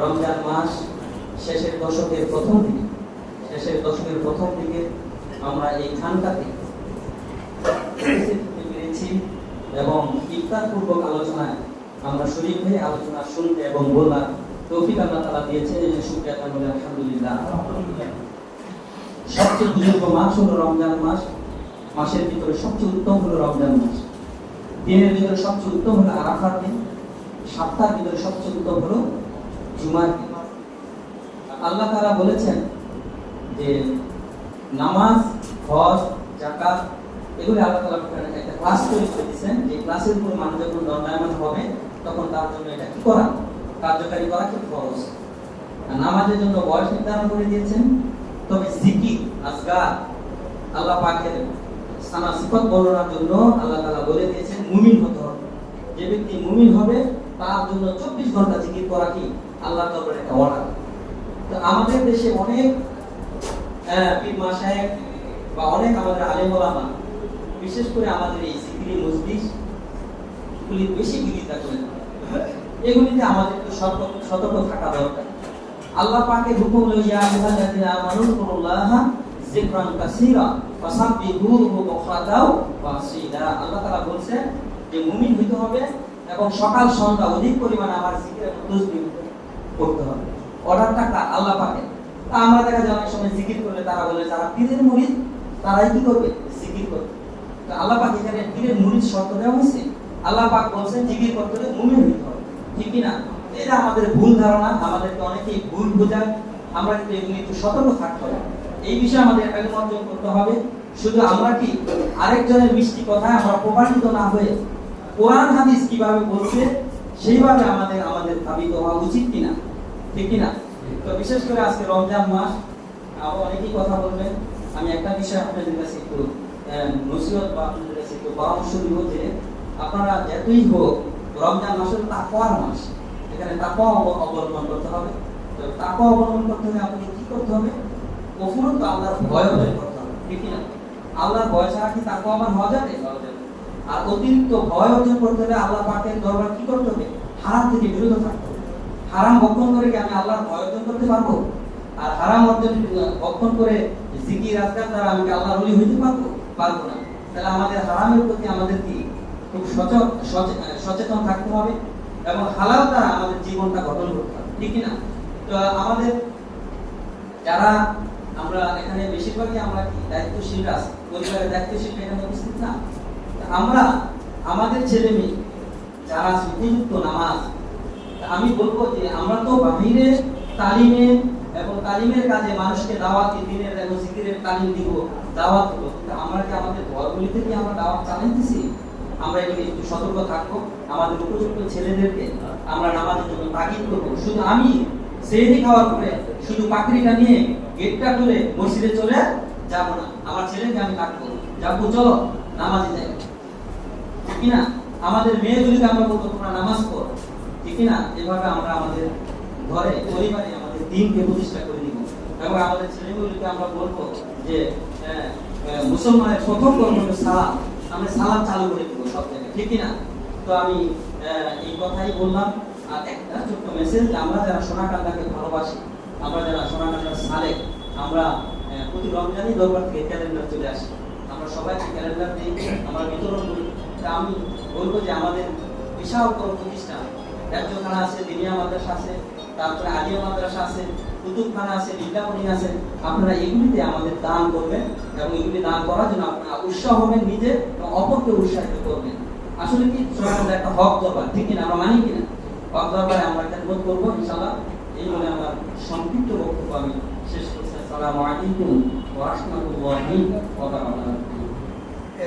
রমজান মাস শেষের দশকের প্রথম দিকে। শেষের দশকের প্রথম দিকে আমরা এই খানটাতে পেরেছি এবং ইফতার পূর্বক আলোচনায় আমরা শরীর হয়ে আলোচনা শুনতে এবং বলার তৌফিক আল্লাহ তালা দিয়েছে এই যে শুক্রিয়া তার বলে আলহামদুলিল্লাহ। সবচেয়ে দীর্ঘ মাস হলো রমজান মাস। মাসের ভিতরে সবচেয়ে উত্তম হলো রমজান মাস। দিনের ভিতরে সবচেয়ে উত্তম হলো আরাফার দিন। সপ্তাহের ভিতরে সবচেয়ে উত্তম হলো জুমার আল্লাহ তারা বলেছেন যে নামাজ, হজ জাকাত এগুলি আল্লাহ তালা একটা ক্লাস তৈরি করে দিয়েছেন। যে ক্লাসের উপর মানুষ যখন দণ্ডায়মান হবে, তখন তার জন্য এটা কি করা? কার্যকারী করা খরচ আর নামাজের জন্য বয়স নির্ধারণ করে দিয়েছেন। তবে জিকির, আজগার, আল্লাহ পাকের সানা সিফত বর্ণনার জন্য আল্লাহ তাআলা বলে দিয়েছেন, মুমিন হতে হবে। যে ব্যক্তি মুমিন হবে, তার জন্য চব্বিশ ঘণ্টা জিকির করা কি? আল্লাহ দরবারে অর্ডার তো আমাদের দেশে অনেক আহ, পীর মাসায়েক বা অনেক আমাদের আলেম ওলামা বিশেষ করে আমাদের এই জিকিরি মজলিস গুলি বেশি বিরোধিতা করে এগুলিতে আমাদের একটু সতর্ক সতর্ক থাকা দরকার। আল্লাহ পাকের হুকুম হলো ইয়া আইয়ুহাল্লাযীনা আমানু কুরুল্লাহা যিকরান কাসীরা ফাসাব্বিহুহু বুকরাতাও ওয়া আসীলা আল্লাহ তাআলা বলছেন যে মুমিন হইতে হবে এবং সকাল সন্ধ্যা অধিক পরিমাণে আমার জিকিরের তাসবিহ করতে হবে। আল্লাহ আমরা দেখা যায় অনেক সময় জিকির করলে তারা বলে, যারা পীরের তারাই কি করবে? জিকির করবে আল্লাহ পাক এখানে পীরের শর্ত দেওয়া হয়েছে। আল্লাহ পাক বলছেন, জিকির করতে হলে মুমিন হবে। ঠিক এটা আমাদের ভুল ধারণা, আমাদেরকে অনেকেই ভুল বোঝায়। আমরা কিন্তু এগুলি একটু সতর্ক থাকতে হবে। এই বিষয়ে আমাদের একাডেমি অর্জন করতে হবে। শুধু আমরা কি আরেকজনের মিষ্টি কথায় আমরা প্রমাণিত না হয়ে কোরআন হাদিস কীভাবে বলছে সেইভাবে আমাদের আমাদের ভাবিত হওয়া উচিত কিনা? ঠিক কিনা? তো বিশেষ করে আজকে রমজান মাস, আরও অনেকেই কথা বলবেন। আমি একটা বিষয় আপনাদের কাছে একটু নসিহত বা আপনাদের কাছে একটু পরামর্শ দিব যে আপনারা যতই হোক, রমজান মাস হলো তাকওয়ার মাস এখানে তাকওয়া অব- অবলম্বন করতে হবে। তো তাকওয়া অবলম্বন করতে হলে আপনাকে কি করতে হবে? অফুরন্ত আল্লাহর ভয় অর্জন করতে হবে। ঠিক কি না আল্লাহর ভয় ছাড়া কি তাকওয়া আমার হওয়া যাবে। আর অতিরিক্ত ভয় অর্জন করতে হলে আল্লাহ পাকের দরবার কি করতে হবে? হারাম থেকে বিরত থাকতে হবে। হারাম ভক্ষণ করে কি আমি আল্লাহর ভয় অর্জন করতে পারব? আর হারাম অর্জন ভক্ষণ করে জিকির আজকার দ্বারা আমি আল্লাহর ওলি হইতে পারব? পারব না। তাহলে আমাদের হারামের প্রতি আমাদের কি খুব সচেতন থাকতে হবে এবং হালাল দ্বারা আমাদের জীবনটা গঠন করতে হবে। ঠিক না? তো আমাদের যারা আমরা এখানে বেশিরভাগই আমরা কি দায়িত্বশীল আছি? পরিবারের দায়িত্বশীল এখানে উপস্থিত না? আমরা, আমাদের ছেলে মেয়ে যারা উপযুক্ত নামাজ আমি বলব যে আমরা তো বাহিরে তালিমে এবং তালিমের কাজে মানুষকে দাওয়াত দিনের এবং জিকিরের তালিম দিব, দাওয়াত দেবো। কিন্তু আমরা কি আমাদের ঘরগুলিতে কি আমরা দাওয়াত চালাইতেছি আমরা এগুলি একটু সতর্ক থাকব। আমাদের উপযুক্ত ছেলেদেরকে আমরা নামাজের জন্য তাগিদ করব। শুধু আমি সেহরি খাওয়ার পরে শুধু পাকড়িটা নিয়ে গেটটা খুলে মসজিদে চলে যাব না। আমার ছেলেকে আমি ডাকবো যাব, চলো। নামাজে যাই ঠিক না আমাদের মেয়েগুলিকে আমরা বলব, তোমরা নামাজ পড়ো। ঠিক না এভাবে আমরা আমাদের ঘরে, পরিবারে আমাদের দিনকে প্রতিষ্ঠা করে দিব এবং আমাদের ছেলেগুলিকে আমরা বলব যে মুসলমানের প্রথম কর্ম সালাম। আমরা সালাম চালু করে দিব সব জায়গায়। ঠিক না তো আমি এই কথাই বললাম। আর একটা ছোট্ট মেসেজ আমরা যারা সোনাকান্দাকে ভালোবাসি, আমরা যারা সোনাকান্দার সালেক, আমরা প্রতি রমজানই দরবার থেকে ক্যালেন্ডার চলে আসি। আমরা সবাইকে ক্যালেন্ডার দিই আমরা বিতরণ করি, তা আমি বলব যে আমাদের বিশাল বড় প্রতিষ্ঠান। একজনখানা আছে, দিনিয়া মাদ্রাসা আছে, তারপরে আলিয়া মাদ্রাসা আছে, কুতুবখানা আছে বিদ্যাপনী আছে। আপনারা এগুলিতে আমাদের দান করবেন এবং এগুলি দান করার জন্য আপনারা উৎসাহ হবেন, নিজে এবং অপরকে উৎসাহিত করবেন। আসলে কি? সরকার একটা হক দরবার ঠিক কিনা? আমরা মানি কিনা? হক দরবারে আমরা খেদমত করব, ইনশাআল্লাহ। এই বলে আমার সংক্ষিপ্ত বক্তব্য আমি শেষ করছি। আসসালামু আলাইকুম ওয়া রাহমাতুল্লাহি ওয়া বারাকাতুহু।